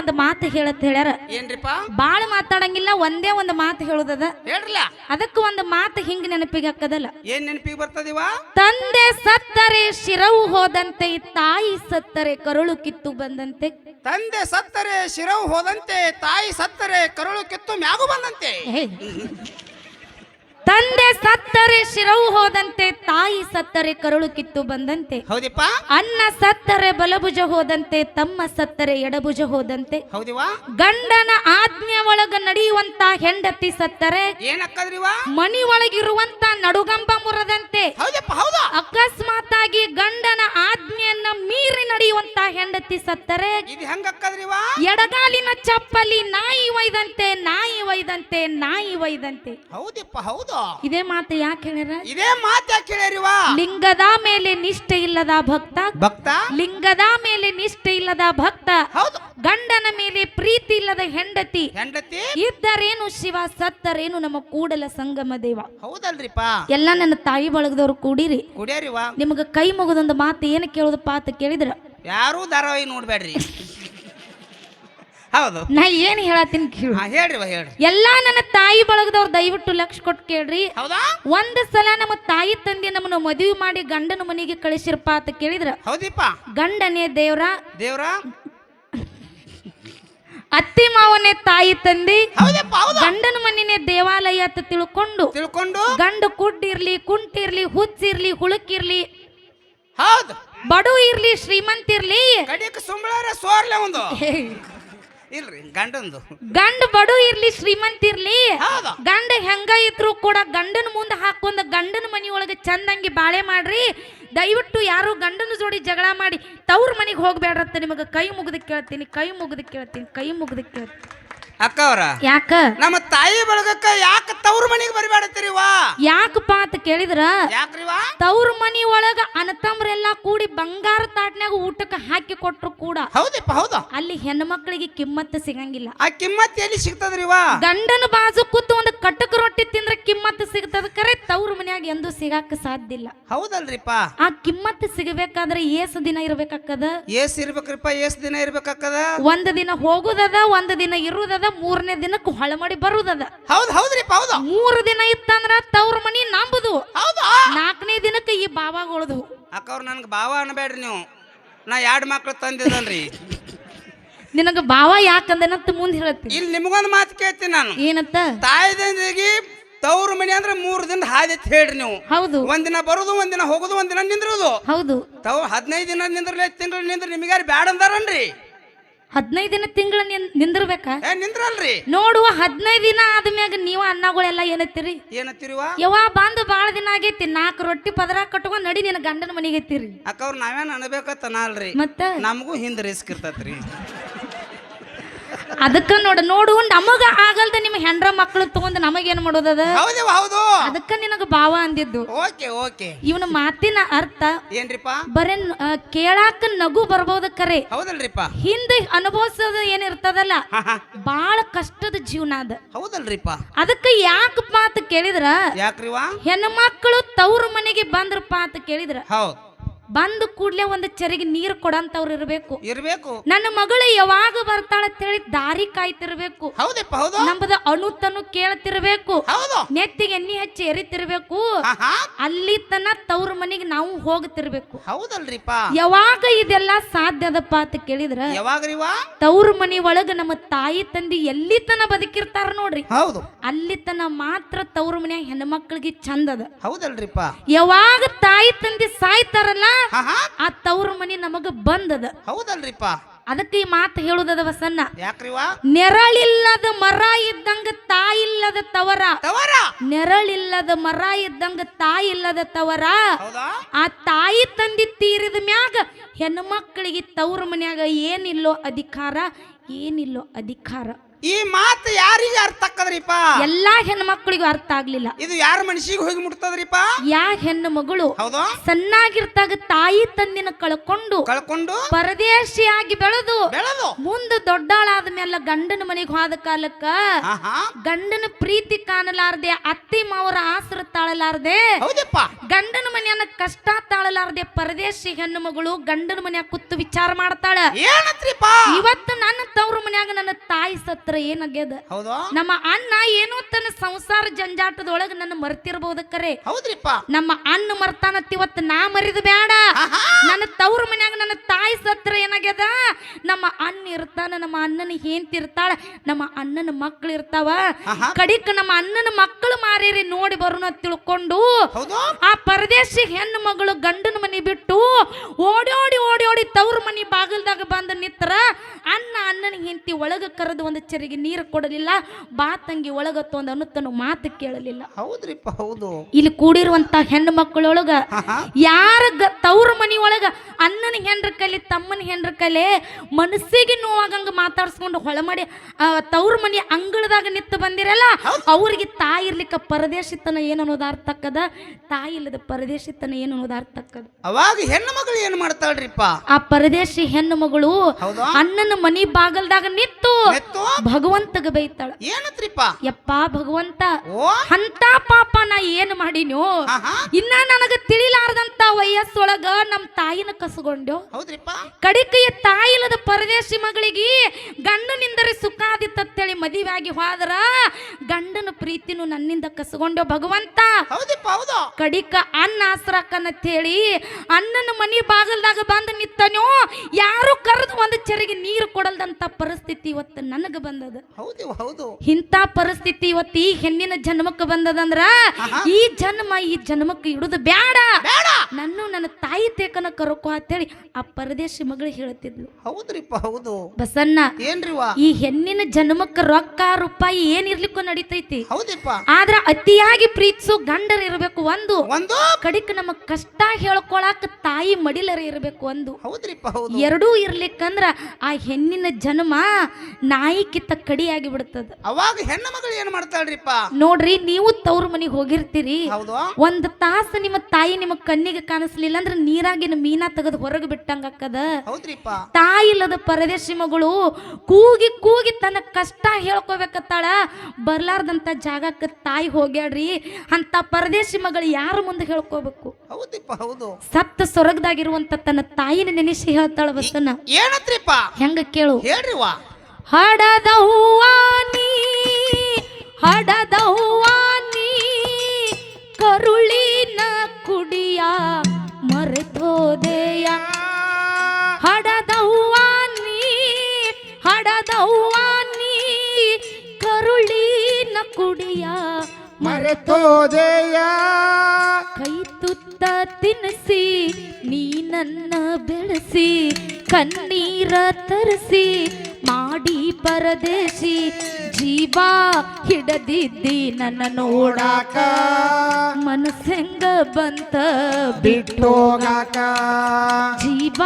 ಒಂದು ಮಾತು ಹೇಳತ್ ಹೇಳ್ಯಾರ. ಏನ್ರಿಪ್ಪ? ಬಾಳ ಮಾತಾಡಂಗಿಲ್ಲ ಒಂದೇ ಒಂದು ಮಾತು ಹೇಳುದದ. ಹೇಳ್ರಲ್ಲ? ಅದಕ್ಕೆ ಒಂದು ಮಾತು ಹಿಂಗ್ ನೆನಪಿಗೆ ಹಾಕದಲ್ಲ. ಏನ್ ನೆನಪಿಗೆ ಬರ್ತದಿವ? ತಂದೆ ಸತ್ತರೆ ಶಿರವು ಹೋದಂತೆ ತಾಯಿ ಸತ್ತರೆ ಕರುಳು ಕಿತ್ತು ಬಂದಂತೆ. ತಂದೆ ಸತ್ತರೆ ಶಿರವು ಹೋದಂತೆ ತಾಯಿ ಸತ್ತರೆ ಕರುಳು ಕಿತ್ತು ಮ್ಯಾಗು ಬಂದಂತೆ. ತಂದೆ ಸತ್ತರೆ ಶಿರವು ಹೋದಂತೆ ತಾಯಿ ಸತ್ತರೆ ಕರುಳು ಕಿತ್ತು ಬಂದಂತೆ. ಹೌದಿಪ್ಪ? ಅನ್ನ ಸತ್ತರೆ ಬಲಭುಜ ಹೋದಂತೆ ತಮ್ಮ ಸತ್ತರೆ ಎಡಭುಜ ಹೋದಂತೆ. ಹೌದಿವ ಗಂಡನ ಆಜ್ಞೆ ಒಳಗ ನಡೆಯುವಂತ ಹೆಂಡತಿ ಸತ್ತರೆ ಮಣಿ ಮನಿ ಒಳಗಿರುವಂತ ನಡುಗಂಬ ಮುರದಂತೆ. ಹೌದಪ್ಪ ಹೌದಾ. ಅಕಸ್ಮಾತ್ ಆಗಿ ಗಂಡನ ಆಜ್ಞೆಯನ್ನ ಮೀರಿ ನಡೆಯುವಂತ ಹೆಂಡತಿ ಸತ್ತರೆ. ಇದು ಹೆಂಗಕ್ಕದ್ರಿವ ಎಡಗಾಲಿನ ಚಪ್ಪಲಿ ನಾಯಿ ಒಯ್ದಂತೆ ನಾಯಿ ಒಯ್ದಂತೆ ನಾಯಿ ಒಯ್ದಂತೆ. ಹೌದಿಪ್ಪ ಹೌದು. ಇದೇ ಮಾತು ಯಾಕೆ ಹೇಳ್ಯಾರ? ಇದೇ ಮಾತು ಯಾಕೆ ಹೇಳ್ಯಾರಿವ ಲಿಂಗದ ಮೇಲೆ ನಿಷ್ಠೆ ಇಲ್ಲದ ಭಕ್ತ ಭಕ್ತ? ಲಿಂಗದ ಮೇಲೆ ನಿಷ್ಠೆ ಇಲ್ಲದ ಭಕ್ತ ಹೌದು. ಗಂಡನ ಮೇಲೆ ಪ್ರೀತಿ ಇಲ್ಲದ ಹೆಂಡತಿ ಹೆಂಡತಿ? ಇದ್ದರೇನು ಶಿವ ಸತ್ತರೇನು ನಮ್ಮ ಕೂಡಲ ಸಂಗಮ ದೇವ. ಹೌದಲ್ರಿಪ್ಪ. ಎಲ್ಲ ನನ್ನ ತಾಯಿ ಬಳಗದವ್ರು ಕೂಡಿರಿ. ಕುಡಿಯರಿವ ನಿಮ್ಗೆ ಕೈ ಮುಗಿದೊಂದು ಮಾತು ಏನು ಕೇಳೋದಪ್ಪ ಅಂತ ಕೇಳಿದ್ರ? ಯಾರು ಧಾರಾವಾಹಿ ನೋಡ್ಬೇಡ್ರಿ ಹೌದು. ನಾ ಏನ್ ಹೇಳತ್ತೀನಿ ಕೇಳು. ಹಾ ಹೇಳ್ರಿವ ಹೇಳ್ರಿ. ಎಲ್ಲಾ ನನ್ನ ತಾಯಿ ಬಳಗದವ್ರು ದಯವಿಟ್ಟು ಲಕ್ಷ ಕೊಟ್ಟು ಕೇಳ್ರಿ. ಹೌದಾ? ಒಂದ್ ಸಲ ನಮ್ಮ ತಾಯಿ ತಂದೆ ನಮ್ಮನ್ನ ಮದುವೆ ಮಾಡಿ ಗಂಡನ ಮನೆಗೆ ಕಳಿಸಿರಪ್ಪ ಅಂತ ಕೇಳಿದ್ರ? ಹೌದಿಪ್ಪ. ಗಂಡನೇ ದೇವ್ರ? ದೇವ್ರ? ಅತ್ತಿ ಮಾವನೇ ತಾಯಿ ತಂದಿ? ಹೌದಪ್ಪ ಹೌದು. ಗಂಡನ ಮನೆನೇ ದೇವಾಲಯ ಅಂತ ತಿಳ್ಕೊಂಡು ತಿಳ್ಕೊಂಡು? ಗಂಡು ಕುಡ್ಡಿರ್ಲಿ ಕುಂಟಿರ್ಲಿ ಹುಚ್ಚಿರ್ಲಿ ಹುಳುಕಿರ್ಲಿ ಹೌದು. ಬಡು ಇರ್ಲಿ ಶ್ರೀಮಂತ ಇರ್ಲಿ ಸುಂಬಳಾರ ಸೋರ್ಲೆ ಒಂದು. ಇಲ್ರಿ ಗಂಡಂದು. ಗಂಡ ಬಡು ಇರ್ಲಿ ಶ್ರೀಮಂತ ಇರ್ಲಿ. ಹೌದು. ಗಂಡ ಹೆಂಗ ಇದ್ರು ಕೂಡ ಗಂಡನ ಮುಂದೆ ಹಾಕೊಂಡ ಗಂಡನ ಮನಿಯೊಳಗೆ ಚಂದಂಗಿ ಬಾಳೆ ಮಾಡ್ರಿ. ದಯವಿಟ್ಟು ಯಾರು ಗಂಡನ ಜೋಡಿ ಜಗಳ ಮಾಡಿ ತವ್ರ ಮನೆಗೆ ಹೋಗ್ಬೇಡ್ರತ್ತ ನಿಮಗೆ. ಕೈ ಮುಗಿದು ಕೇಳ್ತೀನಿ ಕೈ ಮುಗಿದು ಕೇಳ್ತೀನಿ ಕೈ ಮುಗಿದು ಕೇಳ್ತೀನಿ. ಅಕ್ಕ ಅವ್ರ ಯಾಕ? ನಮ್ಮ ತಾಯಿ ಬಳಗಕ್ಕ ಯಾಕ ತವ್ರ ಮನೆಗೆ ಬರಿಬೇಡತ್ತೀರಿವಾ ಯಾಕಪ್ಪ ಅಂತ ಕೇಳಿದ್ರ? ಯಾಕ್ರಿವಾ ತವ್ರ ಮನಿ ಒಳಗ ಅನತಮ್ರೆಲ್ಲ ಕೂಡಿ ಬಂಗಾರ ತಾಟ್ನ್ಯಾಗ ಊಟಕ್ಕೆ ಹಾಕಿ ಕೊಟ್ರು ಕೂಡ ಹೌದಪ್ಪ ಹೌದು? ಅಲ್ಲಿ ಹೆಣ್ಮಕ್ಳಿಗೆ ಕಿಮ್ಮತ್ತು ಸಿಗಂಗಿಲ್ಲ. ಆ ಕಿಮ್ಮತ್ ಎಲ್ಲಿ ಸಿಗ್ತದ್ರಿವಾ ಗಂಡನ ಬಾಜು ಕೂತು ಒಂದು ಕಟ್ಟಕ ರೊಟ್ಟಿ ತಿಂದ್ರೆ ಕಿಮ್ಮತ್ತು ಸಿಗ್ತದ? ಕರೆ ತವ್ರ ಮನ್ಯಾಗ ಎಂದೂ ಸಿಗಾಕ ಸಾಧ್ಯ ಇಲ್ಲ. ಹೌದಲ್ರಿಪ್ಪ ಆ ಕಿಮ್ಮತ್ತು ಸಿಗಬೇಕಾದ್ರೆ ಏಸ್ ದಿನ ಇರ್ಬೇಕಾಕದ? ಏಸ್ ಇರ್ಬೇಕ್ರಿಪ್ಪ ಏಸ್ ದಿನ ಇರ್ಬೇಕಾಕದ? ಒಂದ್ ದಿನ ಹೋಗುದದ ಒಂದ್ ದಿನ ಇರುದದ ಮೂರನೇ ದಿನಕ್ಕೆ ಹೊಳಮಡಿ ಬರುದದ. ಹೌದು ಹೌದ್ರಿಪ್ಪ ಹೌದು. ಮೂರು ದಿನ ಇತ್ತಂದ್ರ ತವ್ರ ಮನಿ ನಂಬುದು. ಹೌದು? ನಾಲ್ಕನೇ ದಿನಕ್ಕೆ ಈ ಬಾವಾಗೊಳದು ಅಕ್ಕ ಅವ್ರು ನನ್ಗೆ ಭಾವ ಅನ್ಬೇಡ್ರಿ ನೀವು. ನಾ ಎರಡು ಮಕ್ಳು ತಂದಿದ್ದನ್ರಿ ನಿನಗ ಭಾವ ಯಾಕಂದನಂತ ಮುಂದೆ ಹೇಳತ್ತಿ ಇಲ್ಲಿ ನಿಮಗೊಂದು ಮಾತು ಕೇಳ್ತೀನಿ ನಾನು. ಏನಂತ? ತಾಯಿದಂದಿಗೆ ತವರು ಮನೆ ಅಂದ್ರೆ ಮೂರು ದಿನ ಹಾದಿ ಹೇಳ್ರಿ ನೀವು. ಹೌದು. ಒಂದಿನ ಬರುದು ಒಂದಿನ ಹೋಗುದು ಒಂದಿನ ನಿಂದ್ರೋದು. ಹೌದು. ತಾವು ಹದಿನೈದು ದಿನ ನಿಂದ್ರಲೇ ತಿಂಗಳು ನಿಂದ್ರ ನಿಮಗ್ಯಾರು ಬ್ಯಾಡ ಅಂದಾರನ್ರಿ ಹದಿನೈದು ದಿನ ತಿಂಗಳ ನಿಂದಿರ್ಬೇಕ? ಏ ನಿಂದ್ರಲ್ರಿ. ನೋಡುವ ಹದಿನೈದು ದಿನ ಆದ್ಮ್ಯಾಗ ನೀವು ಅನ್ನಗಳೆಲ್ಲ ಏನತ್ತೀರಿ? ಏನತ್ತಿರಿವ? ಯವ್ವ ಬಂದು ಬಾಳ ದಿನ ಆಗೈತಿ ನಾಲ್ಕು ರೊಟ್ಟಿ ಪದರ ಕಟ್ಕೊಂಡ್ ನಡಿ ನಿನ್ನ ಗಂಡನ ಮನೆಗೆ ಐತಿರಿ ಅಕ್ಕ ಅವ್ರು ನಾವೇನ್ ಅನ್ಬೇಕತ್ತ ಅಲ್ರಿ ಮತ್ತ? ನಮಗೂ ಹಿಂದ್ ರಿಸ್ಕ್ ಇರ್ತೈತ್ರಿ. ಅದಕ್ಕ ನೋಡ ನೋಡು ನಮಗ ಆಗಲ್ದ ನಿಮ್ ಹೆಂಡ್ರ ಮಕ್ಕಳು ತಗೊಂಡ್ ನಮಗೇನ್ ಮಾಡೋದದ ಹೌದವ ಹೌದು ಅದಕ್ಕ ನಿನಗ ಭಾವ ಅಂದಿದ್ದು. Okay okay. ಇವನ ಮಾತಿನ ಅರ್ಥ ಏನ್ರಿಪ್ಪ? ಬರೇ ಕೇಳಾಕ ನಗು ಬರ್ಬೋದು ಕರೆ. ಹೌದಲ್ರಿಪ್ಪ. ಹಿಂದೆ ಅನುಭವಿಸೋದ ಏನಿರ್ತದಲ್ಲ ಇರ್ತದಲ್ಲ? ಬಾಳ ಕಷ್ಟದ ಜೀವನ ಅದ. ಹೌದಲ್ರಿಪ್ಪ. ಅದಕ್ಕ ಯಾಕ ಮಾತು ಕೇಳಿದ್ರ? ಯಾಕ್ರಿವಾ ಹೆಣ್ಮಕ್ಳು ತವ್ರ ಮನೆಗೆ ಬಂದ್ರಪ್ಪ ಅಂತ ಕೇಳಿದ್ರ? ಹೌದ್. ಬಂದ ಕೂಡ್ಲೆ ಒಂದು ಚರಿಗೆ ನೀರು ಕೊಡಂತವ್ರು ಇರಬೇಕು. ಇರಬೇಕು. ನನ್ನ ಮಗಳು ಯಾವಾಗ ಬರ್ತಾಳ ಹೇಳಿ ದಾರಿ ಕಾಯ್ತಿರ್ಬೇಕು. ಹೌದಪ್ಪ ಹೌದು. ನಮ್ಮದ ಅಣುತನು ಕೇಳ್ತಿರ್ಬೇಕು. ಹೌದು. ನೆತ್ತಿಗೆ ಎಣ್ಣೆ ಹಚ್ಚಿ ಎರಿತಿರ್ಬೇಕು. ಅಲ್ಲಿ ತನ ತವ್ರ ಮನೆಗೆ ನಾವು ಹೋಗ್ತಿರ್ಬೇಕು. ಹೌದಲ್ರಿಪ್ಪ. ಯಾವಾಗ ಇದೆಲ್ಲ ಸಾಧ್ಯದಪ್ಪ ಅಂತ ಕೇಳಿದ್ರ? ಯಾವಾಗ್ರಿವ? ತವ್ರ ಮನಿ ಒಳಗ ನಮ್ಮ ತಾಯಿ ತಂದಿ ಎಲ್ಲಿ ತನ ಬದುಕಿರ್ತಾರ ನೋಡ್ರಿ. ಹೌದು. ಅಲ್ಲಿ ತನ ಮಾತ್ರ ತವ್ರ ಮನ್ಯಾಗ ಹೆಣ್ಮಕ್ಳಿಗೆ ಚಂದದ ಹೌದಲ್ರಿಪ್ಪ. ಯಾವಾಗ ತಾಯಿ ತಂದಿ ಸಾಯ್ತಾರಲ್ಲ ಆ ತವ್ರ ಮನಿ ನಮಗ ಬಂದದ. ಹೌದಲ್ರಿಪ್ಪ. ಅದಕ್ಕೆ ಈ ಮಾತು ಹೇಳುದದ ವಸನ್ನ ಯಾಕ್ರಿವಾ? ನೆರಳಿಲ್ಲದ ಮರ ಇದ್ದಂಗ ತಾಯಿಲ್ಲದ ತವರ. ತವರ? ನೆರಳಿಲ್ಲದ ಮರ ಇದ್ದಂಗ ತಾಯಿಲ್ಲದ ತವರ. ಆ ತಾಯಿ ತಂದಿ ತೀರಿದ ಮ್ಯಾಗ ಹೆಣ್ಣು ಮಕ್ಕಳಿಗೆ ತವ್ರ ಮನ್ಯಾಗ ಏನಿಲ್ಲೋ ಅಧಿಕಾರ ಏನಿಲ್ಲೋ ಅಧಿಕಾರ. ಈ ಮಾತು ಯಾರಿಗೆ ಅರ್ಥ ಆಕ್ಕದ್ರಿಪ್ಪ ಎಲ್ಲಾ ಹೆಣ್ಮಕ್ಳಿಗೂ ಅರ್ಥ ಆಗ್ಲಿಲ್ಲ. ಇದು ಯಾರ ಮನಸ್ಸಿಗೆ ಹೋಗಿ ಮುಟ್ತದ್ರಿಪ್ಪ? ಯಾ ಹೆಣ್ಣು ಮಗಳು ಹೌದಾ. ಸಣ್ಣಾಗಿರ್ತಾಗ ತಾಯಿ ತಂದಿನ ಕಳ್ಕೊಂಡು ಕಳ್ಕೊಂಡು ಪರದೇಶಿಯಾಗಿ ಬೆಳೆದು ಬೆಳೆದು. ಮುಂದೆ ದೊಡ್ಡಾಳಾದ ಮೇಲೆ ಗಂಡನ ಮನೆಗೆ ಹೋದ ಕಾಲಕ್ಕ ಗಂಡನ ಪ್ರೀತಿ ಕಾಣಲಾರದೆ ಅತ್ತಿ ಮಾವರ ಆಸರ ತಾಳಲಾರದೆ ಹೌದಪ್ಪ. ಗಂಡನ ಮನೆಯನ್ನ ಕಷ್ಟ ತಾಳಲಾರದೆ ಪರದೇಶಿ ಹೆಣ್ಣು ಮಗಳು ಗಂಡನ ಮನೆಯ ಕುತ್ತು ವಿಚಾರ ಮಾಡ್ತಾಳ. ಏನತ್ರಿಪ್ಪ? ಇವತ್ತು ನನ್ನ ತವ್ರ ಮನ್ಯಾಗ ನನ್ನ ತಾಯಿ ಸತ್ರ ಏನಾಗ್ಯದ? ನಮ್ಮ ಅಣ್ಣ ಏನೋ ತನ್ನ ಸಂಸಾರ ಜಂಜಾಟದೊಳಗ ನನ್ನ ಮರ್ತಿರ್ಬೋದು ಕರೆ. ಹೌದ್ರಿಪ್ಪ. ನಮ್ಮ ಅಣ್ಣ ಮರ್ತಾನತ್ ಇವತ್ತು ನಾ ಮರಿದ ಬೇಡ ನನ್ನ ತವ್ರ ಮನ್ಯಾಗ ನನ್ನ ತಾಯಿ ಸತ್ರ ಏನಾಗ್ಯದ? ನಮ್ಮ ಅಣ್ಣ ಇರ್ತಾನ ನಮ್ಮ ಅಣ್ಣನ ಹೆಂಡತಿ ಇರ್ತಾಳ ನಮ್ಮ ಅಣ್ಣನ ಮಕ್ಳು ಇರ್ತಾವ. ಕಡಿಕ ನಮ್ಮ ಅಣ್ಣನ ಮಕ್ಕಳು ಮಾರೇರಿ ನೋಡಿ ಬರೋಣ ತಿಳ್ಕೊಂಡು ಆ ಪರದೇಶಿ ಹೆಣ್ಣು ಮಗಳು ಗಂಡನ ಮನೆ ಬಿಟ್ಟು ಓಡಿ ಓಡಿ ಓಡಿ ಓಡಿ ತವ್ರ ಮನೆ ಬಾಗಿಲ್ದಾಗ ಬಂದ ನಿತ್ರ ಅಣ್ಣ ಅಣ್ಣನ ಹೆಂಡತಿ ಒಳಗ ಕರೆದು ಒಂದು ಚರಿಗೆ ನೀರು ಕೊಡಲಿಲ್ಲ ಬಾ ತಂಗಿ ಒಳಗತ್ತು ಒಂದು ಅನ್ನುತ್ತನು ಮಾತು ಕೇಳಲಿಲ್ಲ. ಹೌದ್ರಿಪ್ಪ ಹೌದು. ಇಲ್ಲಿ ಕೂಡಿರುವಂತ ಹೆಣ್ಣು ಮಕ್ಕಳೊಳಗ. ಯಾರ ತವ್ರ ಮನಿ ಒಳಗ ಅಣ್ಣನ ಹೆಂಡ್ರ ಕಲೆ ತಮ್ಮನ ಹೆಂಡ್ರ ಕಲೆ ಮನಸ್ಸಿಗೆ ನೋವಾಗಂಗ ಮಾತಾಡ್ಸ್ಕೊಂಡು ಹೊಳ ಮಾಡಿ ಆ, ತವ್ರ ಮನಿ ಅಂಗಳದಾಗ ನಿತ್ತು ಬಂದಿರಲ್ಲ ಅವ್ರಿಗೆ ತಾಯಿ ಇರ್ಲಿಕ್ಕ ಪರದೇಶಿತನ ಏನು ಅನ್ನೋದು ಅರ್ಥಕ್ಕದ? ತಾಯಿ ಇಲ್ಲದ ಪರದೇಶಿತನ ಏನು ಅನ್ನೋದು ಅರ್ಥಕ್ಕದ? ಅವಾಗ ಹೆಣ್ಣು ಮಗಳು ಏನ್ ಮಾಡ್ತಾಳ್ರಿಪ್ಪ? ಆ ಪರದೇಶಿ ಹೆಣ್ಣು ಮಗಳು ಅಣ್ಣನ ಮನಿ ಬಾಗಲ್ದಾಗ ನಿತ್ತು ಭಗವಂತಗ ಬೈತಾಳ. ಏನತ್ರಿಪ್ಪ? ಯಪ್ಪ ಭಗವಂತ ಅಂತ ಪಾಪ ನಾ ಏನು ಮಾಡಿನೋ. ಇನ್ನ ನನಗ ತಿಳಿಲಾರದಂತ ವಯಸ್ಸೊಳಗ ನಮ್ ತಾಯಿನ ಕಸಗೊಂಡು ಹೌದ್ರಿಪ್ಪ. ಕಡಿಕೆಯ ತಾಯಿಲದ ಪರದೇಶಿ ಮಗಳಿಗೆ ಗಂಡನಿಂದರೆ ಸುಖಾದಿತ್ತಂತೇಳಿ ಮದುವೆ ಆಗಿ ಹೋದ್ರ ಗಂಡನ ಪ್ರೀತಿನು ನನ್ನಿಂದ ಕಸಗೊಂಡು ಭಗವಂತ? ಹೌದಿಪ್ಪ ಹೌದು. ಕಡಿಕ ಅನ್ನ ಆಸರಕ್ಕನಂತೇಳಿ ಅಣ್ಣನ ಮನಿ ಬಾಗಲ್ದಾಗ ಬಂದು ನಿತ್ತನೋ ಯಾರು ಕರೆದು ಒಂದು ಚರಿಗೆ ನೀರು ಕೊಡಲ್ದಂತ ಪರಿಸ್ಥಿತಿ ಇವತ್ತು ನನಗ ಬಂದದ. ಹೌದು ಹೌದು. ಇಂಥ ಪರಿಸ್ಥಿತಿ ಇವತ್ತು ಈ ಹೆಣ್ಣಿನ ಜನ್ಮಕ್ಕೆ ಬಂದದಂದ್ರ. ಈ ಜನ್ಮ ಈ ಜನ್ಮಕ್ಕೆ ಇಡುದು ಬ್ಯಾಡ. ಬೇಡ ನಾನು ನನ್ನ ತಾಯಿ ತೇಕನ ಕರಕೋ ಅಂತೇಳಿ ಆ ಪರದೇಶಿ ಮಗಳು ಹೇಳ್ತಿದ್ಲು. ಹೌದ್ರಿಪ್ಪ ಹೌದು. ಬಸಣ್ಣ ಏನ್ರಿ ಈ ಹೆಣ್ಣಿನ ಜನ್ಮಕ್ಕೆ ರೊಕ್ಕ ರೂಪಾಯಿ ಏನಿರ್ಲಿಕ್ಕೂ ನಡೀತೈತಿ. ಹೌದಿಪ್ಪ. ಆದ್ರ ಅತಿಯಾಗಿ ಪ್ರೀತಿಸು ಗಂಡರ ಇರಬೇಕು ಒಂದು. ಒಂದು? ಕಡಿಕ ನಮ್ಮ ಕಷ್ಟ ಹೇಳ್ಕೊಳಕ್ ತಾಯಿ ಮಡಿಲರ ಇರಬೇಕು ಒಂದು. ಹೌದ್ರಿಪ್ಪ ಹೌದು. ಎರಡೂ ಇರ್ಲಿಕ್ಕಂದ್ರ ಆ ಹೆಣ್ಣಿನ ಜನ್ಮ ನಾಯಿಕಿತ್ತ ಕಡಿಯಾಗಿ ಬಿಡ್ತದ ಅವಾಗ ಹೆಣ್ಣು ಮಗಳು ಏನ್ ಮಾಡ್ತಾಳ್ರಿಪ್ಪ? ನೋಡ್ರಿ ನೀವು ತವ್ರ ಮನೆಗೆ ಹೋಗಿರ್ತೀರಿ. ಹೌದು. ಒಂದ್ ತಾಸು ನಿಮ್ಮ ತಾಯಿ ನಿಮ್ಮ ಕಣ್ಣಿಗೆ ಕಾಣಿಸ್ಲಿಲ್ಲ ಅಂದ್ರೆ ನೀರಾಗಿನ ಮೀನಾ ತೆಗೆದು ಹೊರಗೆ ಬಿಟ್ಟಂಗ ಅಕ್ಕದ ಹೌದ್ರಿಪ್ಪ. ತಾಯಿ ಇಲ್ಲದ ಪರದೇಶಿ ಮಗಳು ಕೂಗಿ ಕೂಗಿ ತನ್ನ ಕಷ್ಟ ಹೇಳ್ಕೋಬೇಕತ್ತಾಳ. ಬರ್ಲಾರ್ದಂತ ಜಾಗಕ್ಕೆ ತಾಯಿ ಹೋಗ್ಯಾಡ್ರಿ ಅಂತ ಪರದೇಶಿ ಮಗಳು ಯಾರು ಮುಂದೆ ಹೇಳ್ಕೋಬೇಕು? ಹೌದಿಪ್ಪ ಹೌದು. ಸತ್ತ ಸೊರಗದಾಗಿರುವಂತ ತನ್ನ ತಾಯಿನ ನೆನೆಸಿ ಹೇಳ್ತಾಳ ಬಸ್ಸನ್ನ ಏನತ್ರಿಪ್ಪ? ಹೆಂಗ ಕೇಳು. ಹೇಳ್ರಿವ ಹಡದ ಹೂವಾನಿ ಹಡದ ಹೂವಾನಿ ಕರುಳಿನ ಕುಡಿಯ ಮರೆತೋದೆಯ. ಹಡದವಾನಿ ಹೂವಾನಿ ಹಡದ ಹೂವಾನಿ ಕರುಳಿನ ಕುಡಿಯ ಮರೆತೋದೆಯ. ಕೈ ತುತ್ತ ತಿನ್ನಿಸಿ ನೀ ನನ್ನ ಬೆಳೆಸಿ, ಕಣ್ಣೀರ ತರಿಸಿ ಮಾಡಿ ಪರದೇಶಿ ಜೀವ ಹಿಡದಿದ್ದಿ ನನ್ನ ನೋಡಾಕ. ಮನಸ್ಸೆಂಗ ಬಂತ ಬಿಟ್ಟೋಗಾಕ ಜೀವ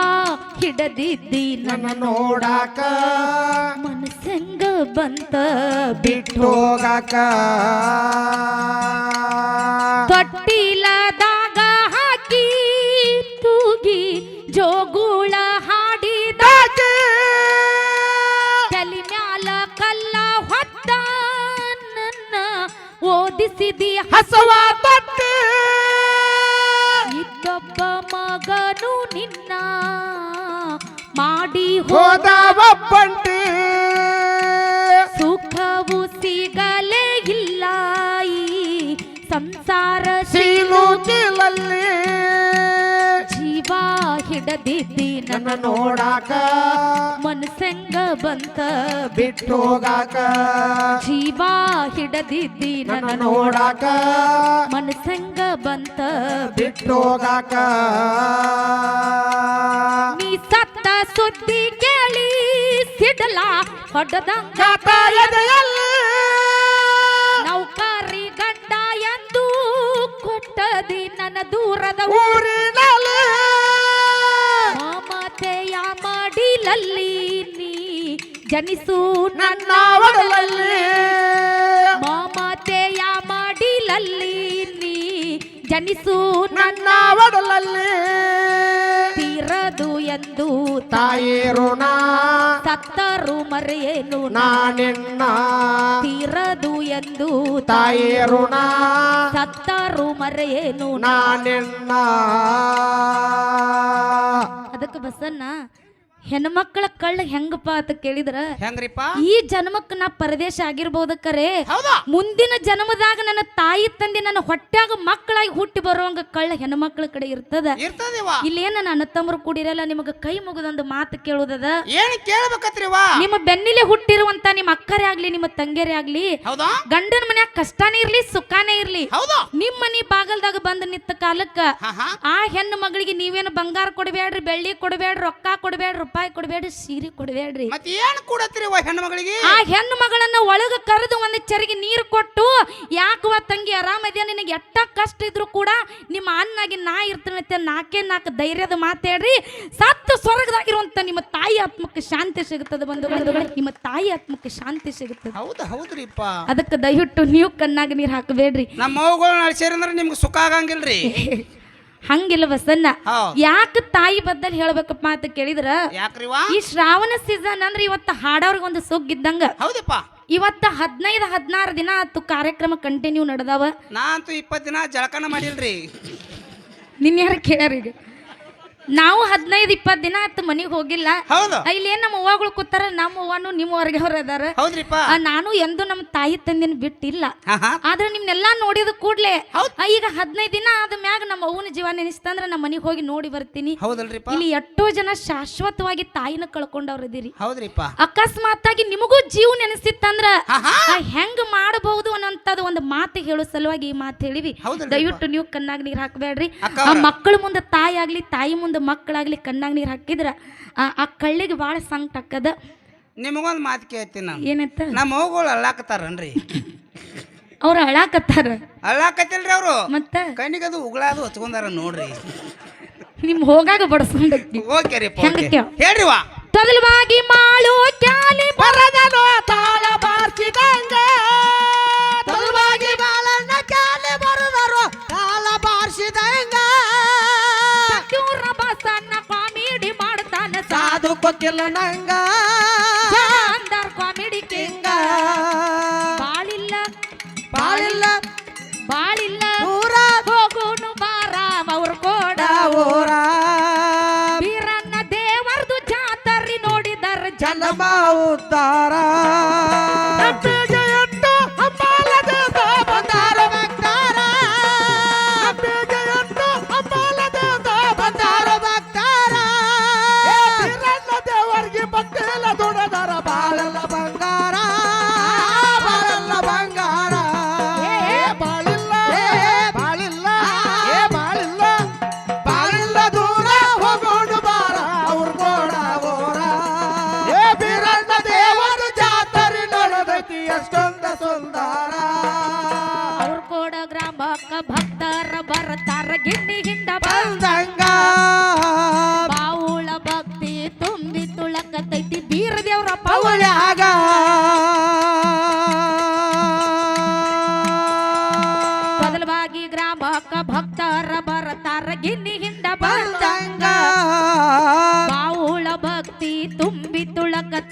ಹಿಡದಿದ್ದಿ ನನ್ನ ನೋಡಾಕ. ಮನಸ್ಸೆಂಗ ಬಂತ ಬಿಟ್ಟು ಬಿಟ್ಟೋಗಾಕ ಓದಿಸಿದಿ ಹಸವ ತೊಟ್ಟು. ಇದ್ದೊಬ್ಬ ಮಗನು ನಿನ್ನ ಮಾಡಿ ಹೋದ ಒಬ್ಬಂಟಿ. ಸುಖವು ಸಿಗಲೇ ಇಲ್ಲ ಈ ಸಂಸಾರ ಶೀಲೋಕಿಲಲ್ಲಿ ಕೀಲಲ್ಲಿ ಜೀವ ಹಿಡದಿದ್ದಿ ನನ್ನ ನೋಡಾಕ ಮನಸಂಗ ಬಂತ ಬಿಟ್ಟೋಗಾಕ ಜೀವ ಹಿಡದಿದ್ದಿ ನನ್ನ ನೋಡಾಕ ಮನಸಂಗ ಬಂತ ಬಿಟ್ಟೋಗಾಕ ನೀ ಸತ್ತ ಸುದ್ದಿ ಕೇಳಿ ಸಿಡಲ ಹೊಡೆದಂಗ ನೌಕರಿ ಗಂಡ ಎಂದು ಕೊಟ್ಟದಿ ನನ್ನ ದೂರದ ಊರಿನಲ್ಲಿ ಮಾಡಿಲಲ್ಲಿ ನೀ ಜನಿಸು ನನ್ನ ಒಡಲಲ್ಲಿ. ಮಮತೆಯ ಮಾಡಿಲಲ್ಲಿ ನೀ ಜನಿಸು ನನ್ನ ಒಡಲಲ್ಲಿ. ತೀರದು ಎಂದು ತಾಯಿ ಋಣ. ಸತ್ತರು ಮರೆಯೇನು ನಾನೆನ್ನ? ತೀರದು ಎಂದು ತಾಯಿ ಋಣ. ಸತ್ತರು ಮರೆಯೇನು ನಾನೆನ್ನ? ಅದಕ್ಕೆ ಬಸನ್ನ ಹೆಣ್ಮಕ್ಳ ಕಳ್ಳ ಹೆಂಗಪ್ಪ ಅಂತ ಕೇಳಿದ್ರ? ಹೆಂಗ್ರಿಪ್ಪ? ಈ ಜನ್ಮಕ್ಕ ನಾ ಪರದೇಶ ಆಗಿರ್ಬೋದ ಕರೆ ಹೌದಾ? ಮುಂದಿನ ಜನ್ಮದಾಗ ನನ್ನ ತಾಯಿ ತಂದೆ ನನ್ನ ಹೊಟ್ಯಾಗ ಮಕ್ಕಳಾಗಿ ಹುಟ್ಟಿ ಬರುವಂಗ ಕಳ್ಳ ಹೆಣ್ಮಕ್ಳ ಕಡೆ ಇರ್ತದ. ಇರ್ತದಿವ ಇಲ್ಲೇನ ನನ್ನ ತಮ್ಮರು ಕೂಡಿರಲ್ಲ ನಿಮಗ ಕೈ ಮುಗಿದೊಂದು ಮಾತು ಕೇಳುದದ? ಏನ್ ಕೇಳ್ಬೇಕತ್ರಿವ ನಿಮ್ಮ ಬೆನ್ನಿಲೆ ಹುಟ್ಟಿರುವಂತ ನಿಮ್ಮ ಅಕ್ಕರೇ ಆಗ್ಲಿ ನಿಮ್ಮ ತಂಗಿಯರೇ ಆಗ್ಲಿ ಹೌದಾ? ಗಂಡನ ಮನ್ಯಾಗ ಕಷ್ಟನೇ ಇರ್ಲಿ ಸುಖಾನೇ ಇರ್ಲಿ. ಹೌದಾ? ನಿಮ್ ಮನಿ ಬಾಗಲ್ದಾಗ ಬಂದು ನಿಂತ ಕಾಲಕ್ಕ ಆ ಹೆಣ್ಣು ಮಗಳಿಗೆ ನೀವೇನು ಬಂಗಾರ ಕೊಡಬೇಡ್ರಿ ಬೆಳ್ಳಿ ಕೊಡಬೇಡ್ರಿ ರೊಕ್ಕ ಕೊಡಬೇಡ್ರಿ ರೂಪಾಯಿ ಕೊಡಬೇಡ್ರಿ ಸೀರೆ ಕೊಡಬೇಡ್ರಿ. ಮತ್ತೆ ಏನ್ ಮಗಳಿಗೆ ಆ ಹೆಣ್ಣು ಮಗಳನ್ನ ಒಳಗ ಕರೆದು ಒಂದು ಚರಿಗೆ ನೀರು ಕೊಟ್ಟು ಯಾಕವ ತಂಗಿ ಆರಾಮದ್ಯಾ ನಿನಗೆ ಎಷ್ಟ ಕಷ್ಟ ಇದ್ರು ಕೂಡ ನಿಮ್ಮ ಅನ್ನಾಗಿ ನಾ ಇರ್ತೇನೆ ನಾಲ್ಕೇ ನಾಲ್ಕು ಧೈರ್ಯದ ಮಾತಾಡ್ರಿ ಸತ್ತು ಸ್ವರ್ಗದಾಗಿರುವಂತ ನಿಮ್ಮ ತಾಯಿ ಆತ್ಮಕ್ಕೆ ಶಾಂತಿ ಸಿಗುತ್ತದೆ ಬಂದು ಬಂಧುಗಳೇ ನಿಮ್ಮ ತಾಯಿ ಆತ್ಮಕ್ಕೆ ಶಾಂತಿ ಸಿಗುತ್ತದೆ. ಹೌದು ಹೌದ್ರಿಪ್ಪ. ಅದಕ್ಕೆ ದಯವಿಟ್ಟು ನೀವು ಕಣ್ಣಾಗ ನೀರು ಹಾಕಬೇಡ್ರಿ. ನಮ್ಮ ನಡ್ಸೇರಂದ್ರ ನಿಮ್ಗೆ ಸುಖ ಆಗಂಗಿಲ್ರಿ. ಹಂಗಿಲ್ಲ ಬಸನ್ನ ಹೌದ್ ಯಾಕೆ ತಾಯಿ ಬದ್ದಲ್ಲಿ ಹೇಳ್ಬೇಕಪ್ಪ ಅಂತ ಕೇಳಿದ್ರ? ಯಾಕ್ರಿವ ಈ ಶ್ರಾವಣ ಸೀಸನ್ ಅಂದ್ರೆ ಇವತ್ತು ಹಾಡೋರ್ಗ ಒಂದು ಸುಗ್ಗಿದ್ದಂಗ. ಹೌದಪ್ಪ. ಇವತ್ತ ಹದಿನೈದು ಹದಿನಾರು ದಿನ ಆತು ಕಾರ್ಯಕ್ರಮ ಕಂಟಿನ್ಯೂ ನಡೆದಾವ. ನಾ ಅಂತೂ ಇಪ್ಪತ್ತು ದಿನ ಜಳಕನ ಮಾಡಿಲ್ರಿ. ನಿನ್ ಯಾರು ಕೇಳ್ಯಾರ ಈಗ? ನಾವು ಹದಿನೈದು ಇಪ್ಪತ್ತು ದಿನ ಆಯ್ತು ಮನೆಗೆ ಹೋಗಿಲ್ಲ. ಹೌದು. ಇಲ್ಲಿ ಏನ್ ನಮ್ಮ ಅವ್ವಗಳು ಕೂತಾರ ನಮ್ಮ ಅವ್ವನು ನಿಮ್ಮ ಹೊರಗೆ ಅವ್ರ ಅದಾರ. ಹೌದ್ರಿಪ್ಪ. ಆ, ನಾನು ಎಂದು ನಮ್ಮ ತಾಯಿ ತಂದಿನ ಬಿಟ್ಟಿಲ್ಲ. ಆದ್ರೆ ನಿಮ್ನೆಲ್ಲಾ ನೋಡಿದ ಕೂಡ್ಲೆ ಹೌದ್. ಆ, ಈಗ ಹದಿನೈದು ದಿನ ಆದ ಮ್ಯಾಗ ನಮ್ಮ ಅವ್ವನ ಜೀವ ನೆನೆಸ್ತಂದ್ರ ನಮ್ಮ ಮನೆಗೆ ಹೋಗಿ ನೋಡಿ ಬರ್ತೀನಿ. ಹೌದಲ್ರಿಪ್ಪ. ಇಲ್ಲಿ ಎಷ್ಟೋ ಜನ ಶಾಶ್ವತವಾಗಿ ತಾಯಿನ ಕಳ್ಕೊಂಡವ್ರ ಇದೀರಿ. ಹೌದ್ರಿಪ್ಪ. ಅಕಸ್ಮಾತ್ ಆಗಿ ನಿಮಗೂ ಜೀವ ನೆನೆಸಿತ್ತಂದ್ರ ಆ, ಹೆಂಗ್ ಮಾಡಬಹುದು ಅನ್ನೋಂಥದ್ದು ಒಂದು ಮಾತು ಹೇಳೋ ಸಲುವಾಗಿ ಈ ಮಾತು ಹೇಳಿವಿ. ಹೌದಲ್ರಿ ದಯವಿಟ್ಟು ನೀವು ಕಣ್ಣಾಗ ನೀರು ಹಾಕಬೇಡ್ರಿ. ಅಕ್ಕ ಆ ಅವ್ರ. ಮಕ್ಕಳ ಮುಂದೆ ತಾಯಿ ಆಗ್ಲಿ ತಾಯಿ ಮುಂದೆ ಮಕ್ಕಳಾಗ್ಲಿ ಕಣ್ಣಾಗ ನೀರು ಹಾಕಿದ್ರ ಆ ಕಳ್ಳಿಗೆ ಭಾಳ ಸಂಕಟ ಹಾಕದ ನಿಮಗೊಂದು ಮಾತು ಕೇಳ್ತೀನಿ ನಾನು. ಏನಂತ? ನಮ್ಮ ಮಗುಗಳು ಅಳ್ಳಾಕತ್ತಾರನ್ರಿ? ಅವ್ರು ಅಳಾಕತ್ತಾರ ಅಳ್ಳಾಕತ್ತಿಲ್ರಿ ಅವರು. ಮತ್ತ? ಅದು ಉಗುಳಾದು ಹಚ್ಕೊಂಡಾರ ನೋಡ್ರಿ. ನಿಮ್ ಹೋಗಾಗ ಬಡಸ್ಕೊಂಡಕ್ಕಿ ಓಕೆ ರೀ ಹೇಳ್ರಿ ವಾ. ತೊದಲವಾಗಿ ಮಾಳು ಕ್ಯಾಲಿ ಬರದನೋ ತಾಳ ಬಾರ್ಸಿದಂಗ ಗೊತ್ತಿಲ್ಲ ನಂಗ. ಕಾಮಿಡಿ ಕಿಂಗ ಬಾಳಿಲ್ಲ. ಬಾಳಿಲ್ಲ. ಬಾಳಿಲ್ಲ. ದೂರ ಹೋಗುನು ಮಾರಾ ಅವ್ರ ಕೋಡ. ಊರ. ಬೀರನ್ನ ದೇವರದು ಜಾತರಿ ನೋಡಿದರ ಜನ. ಜನ್ಮ ಎಷ್ಟೊಂದ ಸುಂದರ. ಅವ್ರ ಕೂಡ ಗ್ರಾಮಕ್ಕ ಭಕ್ತರ ಬರ್ತಾರ ಗಿಣ್ಣಿ ಹಿಂದ ಬಂದಂಗ. ಬಾವುಳ ಭಕ್ತಿ ತುಂಬಿ ತುಳಕತೈತಿ ಬೀರ ದೇವ್ರ ಪವಳ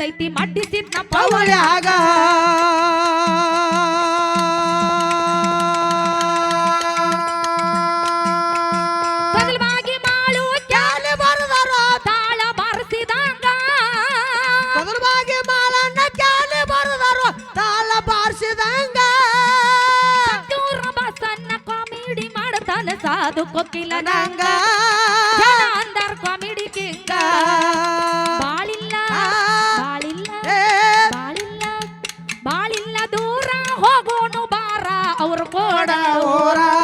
ಪವಳ್ಯಾಗ ಬದಲವಾಗಿ ಮಾಳು ಕ್ಯಾಲೆ ಬರದಾರ? ತಾಳ ಬಾರಿಸಿದಂಗ. ಬದಲವಾಗಿ ಮಾಲನ್ನ ಕ್ಯಾಲೆ ಬರದಾರ? ತಾಳ ಬಾರಿಸಿದಂಗ. ಬಸನ್ನ ಕಾಮಿಡಿ ಮಾಡ್ತಾನ ಸಾಧು ಕೊಕ್ಕಿಲ್ಲ ನಂಗ. ಕೋಡ